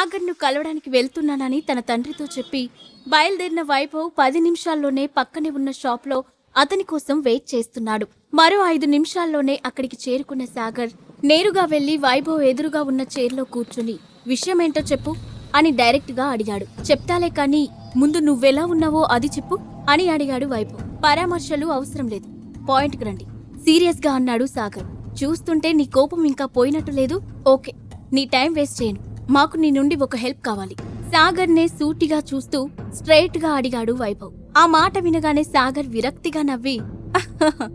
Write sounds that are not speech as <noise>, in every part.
సాగర్ను కలవడానికి వెళ్తున్నానని తన తండ్రితో చెప్పి బయలుదేరిన వైభవ్ పది నిమిషాల్లోనే పక్కనే ఉన్న షాప్లో అతని కోసం వెయిట్ చేస్తున్నాడు. మరో ఐదు నిమిషాల్లోనే అక్కడికి చేరుకున్న సాగర్ నేరుగా వెళ్ళి వైభవ్ ఎదురుగా ఉన్న చైర్లో కూర్చుని విషయమేంటో చెప్పు అని డైరెక్ట్గా అడిగాడు. చెప్తాలే కానీ ముందు నువ్వెలా ఉన్నావో అది చెప్పు అని అడిగాడు వైభవ్. పరామర్శలు అవసరం లేదు. పాయింట్కి రండి సీరియస్గా అన్నాడు సాగర్. చూస్తుంటే నీ కోపం ఇంకా పోయినట్టు లేదు. ఓకే. నీ టైం వేస్ట్ చేయను. మాకు నీ నుండి ఒక హెల్ప్ కావాలి. సాగర్ నే సూటిగా చూస్తూ స్ట్రైట్గా అడిగాడు వైభవ్. ఆ మాట వినగానే సాగర్ విరక్తిగా నవ్వి <laughs>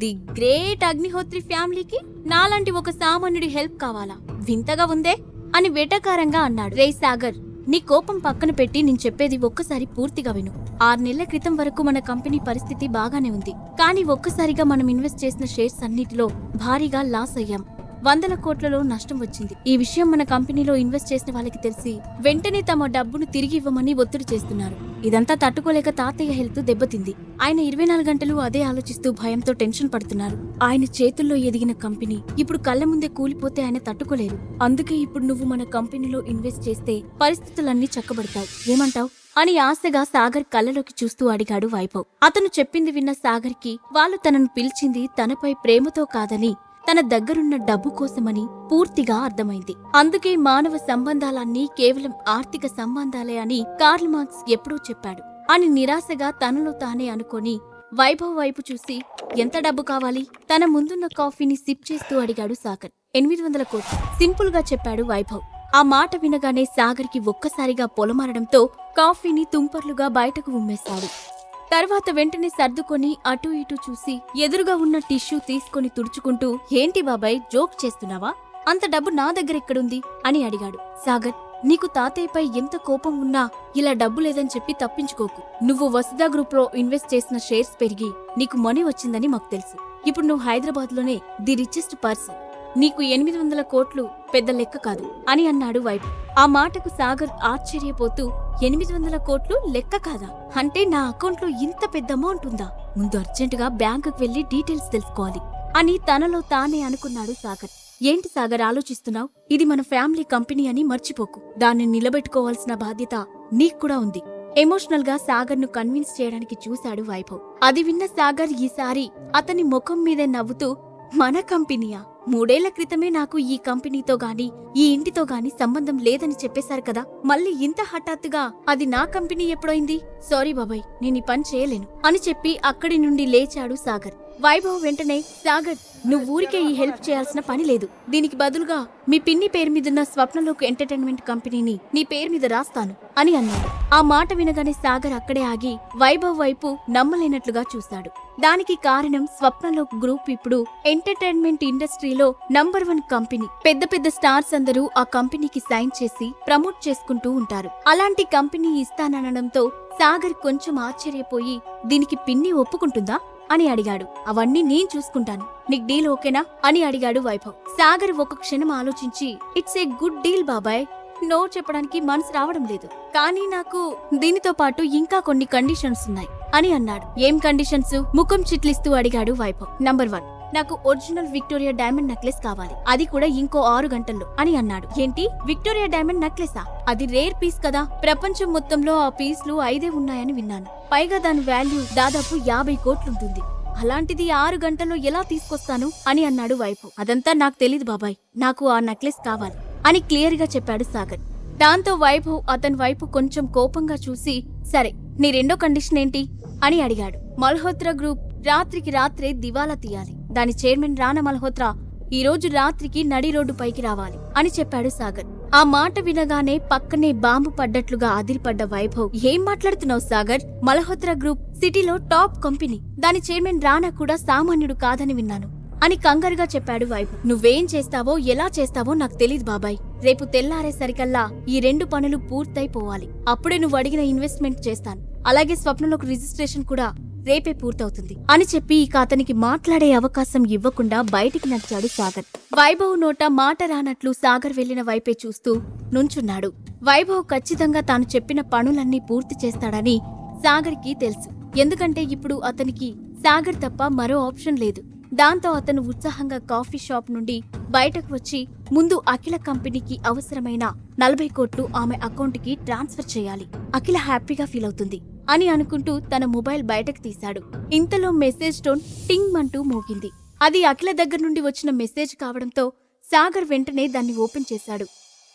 ది గ్రేట్ అగ్నిహోత్రి ఫ్యామిలీకి నాలాంటి ఒక సామాన్యుడి హెల్ప్ కావాలా? వింతగా ఉందే? అని వెటకారంగా అన్నాడు. రే సాగర్ నీ కోపం పక్కన పెట్టి నేను చెప్పేది ఒక్కసారి పూర్తిగా విను. ఆరు నెలల క్రితం వరకు మన కంపెనీ పరిస్థితి బాగానే ఉంది. కానీ ఒక్కసారిగా మనం ఇన్వెస్ట్ చేసిన షేర్స్ అన్నిటిలో భారీగా లాస్ అయ్యాం. వందల కోట్లలో నష్టం వచ్చింది. ఈ విషయం మన కంపెనీలో ఇన్వెస్ట్ చేసిన వాళ్ళకి తెలిసి వెంటనే తమ డబ్బును తిరిగి ఇవ్వమని ఒత్తిడి చేస్తున్నారు. ఇదంతా తట్టుకోలేక తాతయ్య హెల్త్ దెబ్బతింది. ఆయన ఇరవై నాలుగు గంటలు అదే ఆలోచిస్తూ భయంతో టెన్షన్ పడుతున్నారు. ఆయన చేతుల్లో ఎదిగిన కంపెనీ ఇప్పుడు కళ్ళ ముందే కూలిపోతే ఆయన తట్టుకోలేరు. అందుకే ఇప్పుడు నువ్వు మన కంపెనీలో ఇన్వెస్ట్ చేస్తే పరిస్థితులన్నీ చక్కబడతావు ఏమంటావ్? అని ఆశగా సాగర్ కళ్ళలోకి చూస్తూ అడిగాడు వైభవ్. అతను చెప్పింది విన్న సాగర్కి వాళ్ళు తనను పిలిచింది తనపై ప్రేమతో కాదని తన దగ్గరున్న డబ్బు కోసమని పూర్తిగా అర్థమైంది. అందుకే మానవ సంబంధాలన్నీ కేవలం ఆర్థిక సంబంధాలే అని కార్ల్ మార్క్స్ ఎప్పుడూ చెప్పాడు. అని నిరాశగా తనలో తానే అనుకొని వైభవ్ వైపు చూసి ఎంత డబ్బు కావాలి? తన ముందున్న కాఫీని సిప్ చేస్తూ అడిగాడు సాగర్ ఎనిమిది వందల కోట్లు. సింపుల్గా చెప్పాడు వైభవ్. ఆ మాట వినగానే సాగర్కి ఒక్కసారిగా పొలమారడంతో కాఫీని తుంపర్లుగా బయటకు ఉమ్మేశాడు. తర్వాత వెంటనే సర్దుకొని అటూ ఇటూ చూసి ఎదురుగా ఉన్న టిష్యూ తీసుకొని తుడుచుకుంటూ ఏంటి బాబాయ్ జోక్ చేస్తున్నావా? అంత డబ్బు నా దగ్గర ఎక్కడుంది? అని అడిగాడు. సాగర్ నీకు తాతయ్యపై ఎంత కోపం ఉన్నా ఇలా డబ్బు లేదని చెప్పి తప్పించుకోకు. నువ్వు వసుదా గ్రూప్లో ఇన్వెస్ట్ చేసిన షేర్స్ పెరిగి నీకు మనీ వచ్చిందని మాకు తెలుసు. ఇప్పుడు నువ్వు హైదరాబాద్లోనే ది రిచెస్ట్ పర్సన్. నీకు ఎనిమిది వందల కోట్లు పెద్ద లెక్క కాదు అని అన్నాడు వైపు ఆ మాటకు సాగర్ ఆశ్చర్యపోతూ ఎనిమిది వందల కోట్లు లెక్క కాదా? అంటే నా అకౌంట్లో ఇంత పెద్ద అమౌంట్ ఉందా? ముందు అర్జెంటుగా బ్యాంకుకు వెళ్ళి డీటెయిల్స్ తెలుసుకోవాలి అని తనలో తానే అనుకున్నాడు సాగర్. ఏంటి సాగర్ ఆలోచిస్తున్నావు? ఇది మన ఫ్యామిలీ కంపెనీ అని మర్చిపోకు. దాన్ని నిలబెట్టుకోవాల్సిన బాధ్యత నీకు కూడా ఉంది. ఎమోషనల్గా సాగర్ను కన్విన్స్ చేయడానికి చూశాడు వైభవ్. అది విన్న సాగర్ ఈసారి అతని ముఖం మీదే నవ్వుతూ మన కంపెనీయా? మూడేళ్ళ క్రితమే నాకు ఈ కంపెనీతో గాని ఈ ఇంటితో గాని సంబంధం లేదని చెప్పేశారు కదా. మళ్ళీ ఇంత హఠాత్తుగా అది నా కంపెనీ ఎప్పుడైంది? సారీ బాబాయ్ నేను ఈ పని చేయలేను అని చెప్పి అక్కడి నుండి లేచాడు సాగర్. వైభవ్ వెంటనే సాగర్ నువ్వు ఊరికే ఈ హెల్ప్ చేయాల్సిన పని లేదు. దీనికి బదులుగా మీ పిన్ని పేరు మీదున్న స్వప్నలోక్ ఎంటర్టైన్మెంట్ కంపెనీని నీ పేరు మీద రాస్తాను అని అన్నాడు. ఆ మాట వినగానే సాగర్ అక్కడే ఆగి వైభవ్ వైపు నమ్మలేనట్లుగా చూశాడు. దానికి కారణం స్వప్నలోక్ గ్రూప్ ఇప్పుడు ఎంటర్టైన్మెంట్ ఇండస్ట్రీలో నంబర్ వన్ కంపెనీ. పెద్ద పెద్ద స్టార్స్ అందరూ ఆ కంపెనీకి సైన్ చేసి ప్రమోట్ చేసుకుంటూ ఉంటారు. అలాంటి కంపెనీ ఇస్తాననడంతో సాగర్ కొంచెం ఆశ్చర్యపోయి దీనికి పిన్ని ఒప్పుకుంటుందా? అని అడిగాడు. అవన్నీ నేను చూసుకుంటాను. నీకు డీల్ ఓకేనా? అని అడిగాడు వైభవ్. సాగర్ ఒక క్షణం ఆలోచించి ఇట్స్ ఏ గుడ్ డీల్ బాబాయ్. నో చెప్పడానికి మనసు రావడం లేదు. కానీ నాకు దీనితో పాటు ఇంకా కొన్ని కండిషన్స్ ఉన్నాయి. అని అన్నాడు. ఏం కండిషన్స్? ముఖం చిట్లిస్తూ అడిగాడు వైభవ్. నంబర్ వన్ నాకు ఒరిజినల్ విక్టోరియా డైమండ్ నెక్లెస్ కావాలి. అది కూడా ఇంకో ఆరు గంటల్లో అని అన్నాడు. ఏంటి? విక్టోరియా డైమండ్ నెక్లెసా? అది రేర్ పీస్ కదా. ప్రపంచం మొత్తంలో ఆ పీస్లు ఐదే ఉన్నాయని విన్నాను. పైగా దాని వాల్యూ దాదాపు యాభై కోట్లుంటుంది. అలాంటిది ఆరు గంటల్లో ఎలా తీసుకొస్తాను? అని అన్నాడు వైపు అదంతా నాకు తెలీదు బాబాయ్. నాకు ఆ నెక్లెస్ కావాలి అని క్లియర్గా చెప్పాడు సాగర్. దాంతో వైభవ్ అతని వైపు కొంచెం కోపంగా చూసి సరే నీ రెండో కండిషన్ ఏంటి? అని అడిగాడు. మల్హోత్రా గ్రూప్ రాత్రికి రాత్రే దివాలా తీయాలి. దాని చైర్మన్ రానా మల్హోత్రా ఈ రోజు రాత్రికి నడి రోడ్డు పైకి రావాలి అని చెప్పాడు సాగర్. ఆ మాట వినగానే పక్కనే బాంబు పడ్డట్లుగా అదిరిపడ్డ వైభవ్ ఏం మాట్లాడుతున్నావు సాగర్? మల్హోత్రా గ్రూప్ సిటీలో టాప్ కంపెనీ. దాని చైర్మన్ రానా కూడా సామాన్యుడు కాదని విన్నాను అని కంగారుగా చెప్పాడు వైభవ్. నువ్వేం చేస్తావో ఎలా చేస్తావో నాకు తెలీదు బాబాయ్. రేపు తెల్లారేసరికల్లా ఈ రెండు పనులు పూర్తయిపోవాలి. అప్పుడే నువ్వు అడిగిన ఇన్వెస్ట్మెంట్ చేస్తాను. అలాగే స్వప్నంలోకి రిజిస్ట్రేషన్ కూడా రేపే పూర్తవుతుంది అని చెప్పి ఇక అతనికి మాట్లాడే అవకాశం ఇవ్వకుండా బయటికి నచ్చాడు సాగర్. వైభవ్ నోట మాట రానట్లు సాగర్ వెళ్ళిన వైపే చూస్తూ నుంచున్నాడు. వైభవ్ ఖచ్చితంగా తాను చెప్పిన పనులన్నీ పూర్తి చేస్తాడని సాగర్కి తెలుసు. ఎందుకంటే ఇప్పుడు అతనికి సాగర్ తప్ప మరో ఆప్షన్ లేదు. దాంతో అతను ఉత్సాహంగా కాఫీ షాప్ నుండి బయటకు వచ్చి ముందు అఖిల కంపెనీకి అవసరమైన నలభై కోట్లు ఆమె అకౌంట్కి ట్రాన్స్ఫర్ చేయాలి. అఖిల హ్యాపీగా ఫీల్ అవుతుంది అని అనుకుంటూ తన మొబైల్ బయటకు తీశాడు. ఇంతలో మెసేజ్ టోన్ టింగ్ అంటూ మోగింది. అది అఖిల దగ్గర నుండి వచ్చిన మెసేజ్ కావడంతో సాగర్ వెంటనే దాన్ని ఓపెన్ చేశాడు.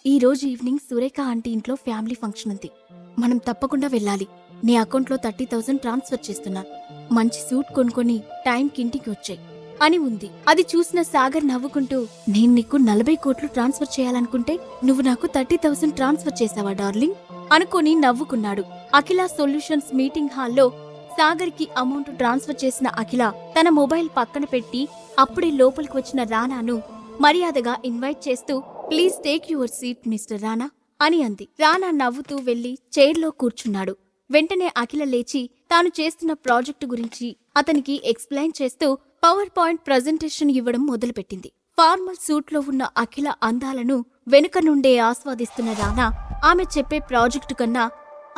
ఈ రోజు ఈవినింగ్ సురేఖ ఆంటీ ఇంట్లో ఫ్యామిలీ ఫంక్షన్ ఉంది. మనం తప్పకుండా వెళ్ళాలి. నీ అకౌంట్లో థర్టీ థౌసండ్ ట్రాన్స్ఫర్ చేస్తున్నా. మంచి సూట్ కొనుక్కొని టైంకి ఇంటికి వచ్చాయి. అని ఉంది. అది చూసిన సాగర్ నవ్వుకుంటూ నేను నీకు నలభై కోట్లు ట్రాన్స్ఫర్ చేయాలనుకుంటే నువ్వు నాకు థర్టీ థౌసండ్ ట్రాన్స్ఫర్ చేసావా డార్లింగ్? అనుకొని నవ్వుకున్నాడు. అఖిల సొల్యూషన్స్ మీటింగ్ హాల్లో సాగర్కి అమౌంట్ ట్రాన్స్ఫర్ చేసిన అఖిల తన మొబైల్ పక్కన పెట్టి అప్పుడే లోపలికి వచ్చిన రానాను మర్యాదగా ఇన్వైట్ చేస్తూ please take your seat mister Rana అని అంది. రానా నవ్వుతూ వెళ్ళి చైర్లో కూర్చున్నాడు. వెంటనే అఖిల లేచి తాను చేస్తున్న ప్రాజెక్టు గురించి అతనికి ఎక్స్ప్లెయిన్ చేస్తూ పవర్ పాయింట్ ప్రజెంటేషన్ ఇవ్వడం మొదలుపెట్టింది. ఫార్మల్ సూట్లో ఉన్న అఖిల అందాలను వెనుక నుండే ఆస్వాదిస్తున్న రానా ఆమె చెప్పే ప్రాజెక్టు కన్నా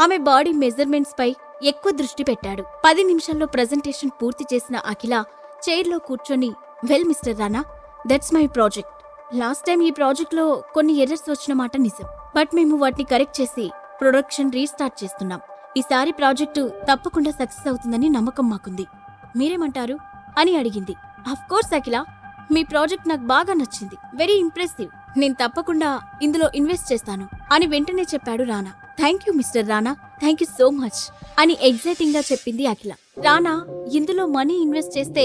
ఆమె బాడీ మెజర్మెంట్స్ పై ఎక్కువ దృష్టి పెట్టాడు. పది నిమిషాల్లో ప్రజెంటేషన్ పూర్తి చేసిన అఖిల చైర్లో కూర్చొని well mister Rana that's my project. Last time ఈ ప్రాజెక్ట్లో కొన్ని ఎర్రర్స్ వచ్చిన మాట నిజం. బట్ మేము వాటిని కరెక్ట్ చేసి ప్రొడక్షన్ రీస్టార్ట్ చేస్తున్నాం. ఈసారి ప్రాజెక్టు తప్పకుండా సక్సెస్ అవుతుందని నమ్మకం మాకుంది. మీరేమంటారు? అని అడిగింది. Of course Akhila. Me project నాకు బాగా నచ్చింది. వెరీ ఇంప్రెసివ్ నేను తప్పకుండా ఇందులో ఇన్వెస్ట్ చేస్తాను అని వెంటనే చెప్పాడు Rana. Thank you mister Rana. Thank you so much అని ఎగ్జైటింగ్గా చెప్పింది అఖిల. రానా ఇందులో మనీ ఇన్వెస్ట్ చేస్తే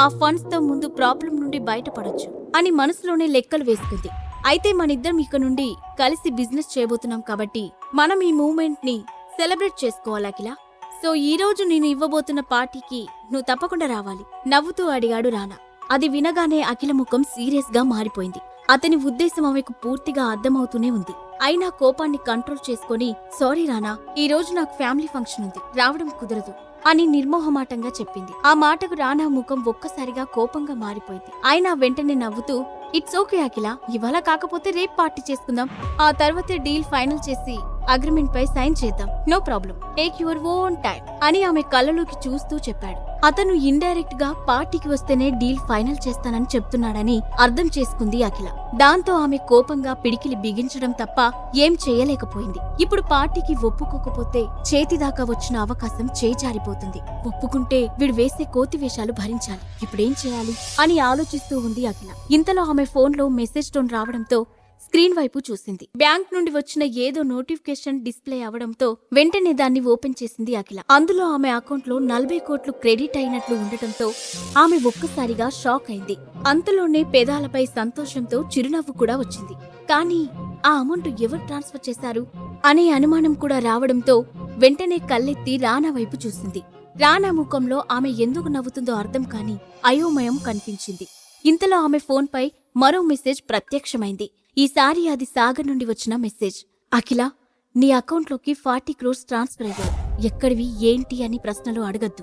ఆ ఫండ్స్తో ముందు ప్రాబ్లం నుండి బయటపడొచ్చు అని మనసులోనే లెక్కలు వేసుకుంది. అయితే మనిద్దరం ఇక నుండి కలిసి బిజినెస్ చేయబోతున్నాం కాబట్టి మనం ఈ మూమెంట్ని సెలబ్రేట్ చేసుకోవాలి అఖిలా. సో ఈ రోజు నేను ఇవ్వబోతున్న పార్టీకి నువ్వు తప్పకుండా రావాలి. నవ్వుతూ అడిగాడు రానా. అది వినగానే అఖిల ముఖం సీరియస్గా మారిపోయింది. అతని ఉద్దేశం ఆమెకు పూర్తిగా అర్థమవుతూనే ఉంది. అయినా కోపాన్ని కంట్రోల్ చేసుకొని సారీ రానా ఈ రోజు నాకు ఫ్యామిలీ ఫంక్షన్ ఉంది. రావడం కుదరదు అని నిర్మోహమాటంగా చెప్పింది. ఆ మాటకు రానా ముఖం ఒక్కసారిగా కోపంగా మారిపోయింది. అయినా వెంటనే నవ్వుతూ ఇట్స్ ఓకే అఖిల. ఇవాళ కాకపోతే రేపు పార్టీ చేసుకుందాం. ఆ తర్వాతే డీల్ ఫైనల్ చేసి అగ్రిమెంట్ పై సైన్ చేద్దాం. No problem. Take your own time అని ఆమె కళ్ళలోకి చూస్తూ చెప్పాడు. అతను ఇండైరెక్ట్గా పార్టీకి వస్తేనే డీల్ ఫైనల్ చేస్తానని చెప్తున్నాడని అర్థం చేసుకుంది అఖిల. దాంతో ఆమె కోపంగా పిడికిలి బిగించడం తప్ప ఏం చేయలేకపోయింది. ఇప్పుడు పార్టీకి ఒప్పుకోకపోతే చేతిదాకా వచ్చిన అవకాశం చేజారిపోతుంది. ఒప్పుకుంటే వీడు వేసే కోతి వేషాలు భరించాలి. ఇప్పుడేం చేయాలి? అని ఆలోచిస్తూ ఉంది అఖిల. ఇంతలో ఆమె ఫోన్లో మెసేజ్ టోన్ రావడంతో స్క్రీన్ వైపు చూసింది. బ్యాంక్ నుండి వచ్చిన ఏదో నోటిఫికేషన్ డిస్ప్లే అవడంతో వెంటనే దాన్ని ఓపెన్ చేసింది అఖిల. అందులో ఆమె అకౌంట్లో నలభై కోట్లు క్రెడిట్ అయినట్లు ఉండటంతో ఆమె ఒక్కసారిగా షాక్ అయింది. అంతలోనే పెదాలపై సంతోషంతో చిరునవ్వు కూడా వచ్చింది. కానీ ఆ అమౌంట్ ఎవరు ట్రాన్స్ఫర్ చేశారు అనే అనుమానం కూడా రావడంతో వెంటనే కళ్ళెత్తి రానా వైపు చూసింది. రానా ముఖంలో ఆమె ఎందుకు నవ్వుతుందో అర్థం కాని అయోమయం కనిపించింది. ఇంతలో ఆమె ఫోన్పై మరో మెసేజ్ ప్రత్యక్షమైంది. ఈసారి అది సాగర్ నుండి వచ్చిన మెసేజ్. అఖిల నీ అకౌంట్లోకి ఫార్టీ క్రోర్స్ ట్రాన్స్ఫర్ అయ్యాయి. ఎక్కడివి ఏంటి అని ప్రశ్నలు అడగద్దు.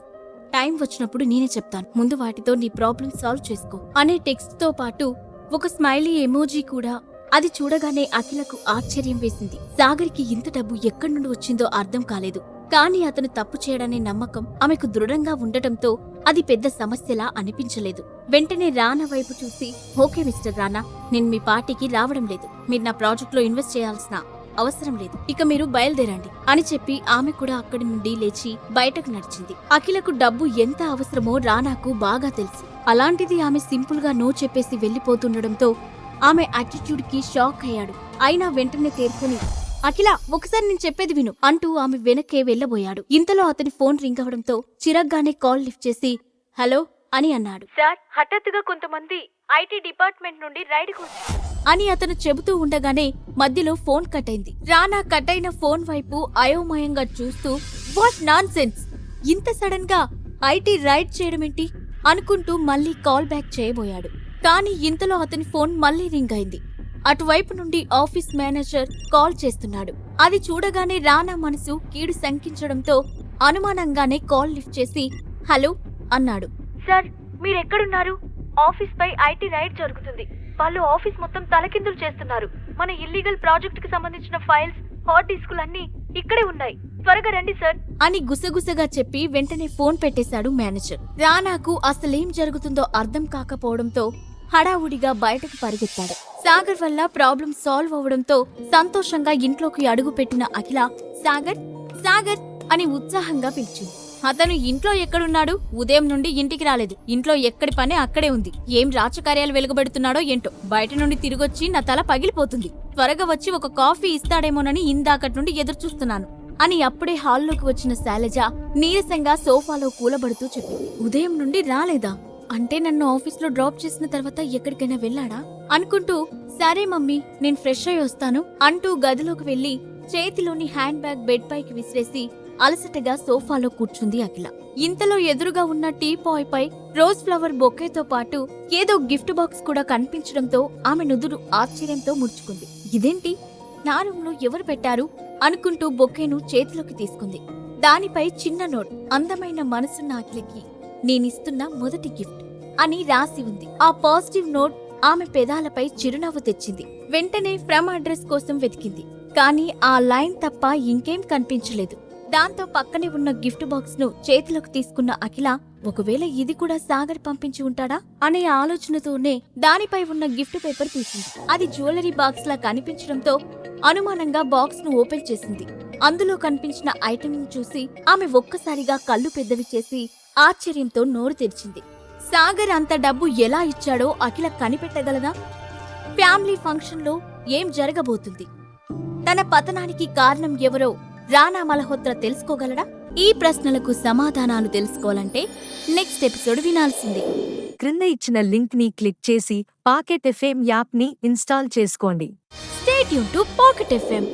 టైం వచ్చినప్పుడు నేనే చెప్తాను. ముందు వాటితో నీ ప్రాబ్లం సాల్వ్ చేసుకో. అనే టెక్స్ట్తో పాటు ఒక స్మైలీ ఎమోజీ కూడా. అది చూడగానే అఖిలకు ఆశ్చర్యం వేసింది. సాగర్కి ఇంత డబ్బు ఎక్కడి నుండి వచ్చిందో అర్థం కాలేదు. కానీ అతను తప్పు చేయడనే నమ్మకం ఆమెకు దృఢంగా ఉండటంతో అది పెద్ద సమస్యలా అనిపించలేదు. వెంటనే రానా వైపు చూసి ఓకే మిస్టర్ రానా నేను మీ పార్టీకి రావడం లేదు. మీరు నా ప్రాజెక్ట్లో ఇన్వెస్ట్ చేయాల్సిన అవసరం లేదు. ఇక మీరు బయలుదేరండి అని చెప్పి ఆమె కూడా అక్కడి నుండి లేచి బయటకు నడిచింది. అఖిలకు డబ్బు ఎంత అవసరమో రానాకు బాగా తెలుసు. అలాంటిది ఆమె సింపుల్గా నో చెప్పేసి వెళ్ళిపోతుండడంతో ఆమె అటిట్యూడ్కి షాక్ అయ్యాడు. అయినా వెంటనే తేరుకుని అఖిల ఒకసారి నేను చెప్పేది విను. అంటూ ఆమె వెనక్కే వెళ్ళబోయాడు ఇంతలో అతని ఫోన్ రింగ్ అవడంతో చిరగ్గానే కాల్ లిఫ్ట్ చేసి హలో అని అన్నాడు. సార్ హఠాత్తుగా కొంతమంది ఐటీ డిపార్ట్మెంట్ నుండి వచ్చారు అని అతను చెబుతూ ఉండగానే మధ్యలో ఫోన్ కట్ అయింది. రానా కట్ అయిన ఫోన్ వైపు అయోమయంగా చూస్తూ వాట్ నాన్ సెన్స్ ఇంత సడన్గా ఐటీ రైడ్ చేయడమేంటి అనుకుంటూ మళ్ళీ కాల్ బ్యాక్ చేయబోయాడు. కానీ ఇంతలో అతని ఫోన్ మళ్ళీ రింగ్ అయింది. అటువైపు నుండి ఆఫీస్ మేనేజర్ కాల్ చేస్తున్నాడు. అది చూడగానే రానా మనసు కీడు శంకించడంతో అనుమానంగానే కాల్ లిఫ్ట్ చేసి హలో అన్నాడు. సార్ మీరు ఎక్కడున్నారు ఆఫీస్ పై ఐటీ రైడ్ జరుగుతుంది. వాళ్ళు ఆఫీస్ మొత్తం తలకిందులు చేస్తున్నారు. మన ఇల్లీగల్ ప్రాజెక్ట్కి సంబంధించిన ఫైల్స్ హార్డ్ డిస్కులన్నీ ఇక్కడే ఉన్నాయి. త్వరగా రండి సార్. అని గుసగుసగా చెప్పి వెంటనే ఫోన్ పెట్టేశాడు మేనేజర్. రానాకు అసలేం జరుగుతుందో అర్థం కాకపోవడంతో హడావుడిగా బయటకు పరిగెత్తాడు. సాగర్ వల్ల ప్రాబ్లం సాల్వ్ అవడంతో సంతోషంగా ఇంట్లోకి అడుగు పెట్టిన అఖిల సాగర్ సాగర్ అని ఉత్సాహంగా పిలిచింది. అతను ఇంట్లో ఎక్కడున్నాడు? ఉదయం నుండి ఇంటికి రాలేదు. ఇంట్లో ఎక్కడి పని అక్కడే ఉంది. ఏం రాచకార్యాలు వెలుగబెడుతున్నాడో ఏంటో? బయట నుండి తిరిగొచ్చి నా తల పగిలిపోతుంది. త్వరగా వచ్చి ఒక కాఫీ ఇస్తాడేమోనని ఇందాకటి నుండి ఎదురు చూస్తున్నాను అని అప్పుడే హాల్లోకి వచ్చిన శైలజ నీరసంగా సోఫాలో కూలబడుతూ చెప్పింది. ఉదయం నుండి రాలేదా? అంటే నన్ను ఆఫీస్లో డ్రాప్ చేసిన తర్వాత ఎక్కడికైనా వెళ్ళాడా? అనుకుంటూ సరే మమ్మీ నేను ఫ్రెష్ అయి వస్తాను అంటూ గదిలోకి వెళ్ళి చేతిలోని హ్యాండ్ బ్యాగ్ బెడ్ పైకి విసిరేసి అలసటగా సోఫాలో కూర్చుంది అఖిల. ఇంతలో ఎదురుగా ఉన్న టీ పాయ్ పై రోజ్ ఫ్లవర్ బొకేతో పాటు ఏదో గిఫ్ట్ బాక్స్ కూడా కనిపించడంతో ఆమె నుదురు ఆశ్చర్యంతో ముడుచుకుంది. ఇదేంటి? నారూంలో ఎవరు పెట్టారు? అనుకుంటూ బొకేను చేతిలోకి తీసుకుంది. దానిపై చిన్న నోట్ అందమైన మనసున్న అఖిలకి నేనిస్తున్న మొదటి గిఫ్ట్ అని రాసి ఉంది. ఆ పాజిటివ్ నోట్ ఆమె పెదాలపై చిరునవ్వు తెచ్చింది. వెంటనే ఫ్రమ్ అడ్రస్ కోసం వెతికింది. కానీ ఆ లైన్ తప్ప ఇంకేం కనిపించలేదు. దాంతో పక్కనే ఉన్న గిఫ్ట్ బాక్స్ను చేతిలోకి తీసుకున్న అఖిల ఒకవేళ ఇది కూడా సాగర్ పంపించి ఉంటాడా? అనే ఆలోచనతోనే దానిపై ఉన్న గిఫ్ట్ పేపర్ తీసింది. అది జ్యువెలరీ బాక్స్ లా కనిపించడంతో అనుమానంగా బాక్స్ను ఓపెన్ చేసింది. అందులో కనిపించిన ఐటెం చూసి ఆమె ఒక్కసారిగా కళ్ళు పెద్దవి చేసి ఆశ్చర్యంతో నోరు తెరిచింది. సాగర్ అంత డబ్బు ఎలా ఇచ్చాడో అఖిల కనిపెట్టగలదా? ఫ్యామిలీ ఫంక్షన్లో ఏం జరగబోతుంది? తన పతనానికి కారణం ఎవరో రానా మల్హోత్రా తెలుసుకోగలడా? ఈ ప్రశ్నలకు సమాధానాలు తెలుసుకోవాలంటే నెక్స్ట్ ఎపిసోడ్ వినాల్సిందే. క్రింద ఇచ్చిన లింక్ని క్లిక్ చేసి పాకెట్ ఎఫ్ఎం యాప్ని ఇన్స్టాల్ చేసుకోండి. State to pocket FM.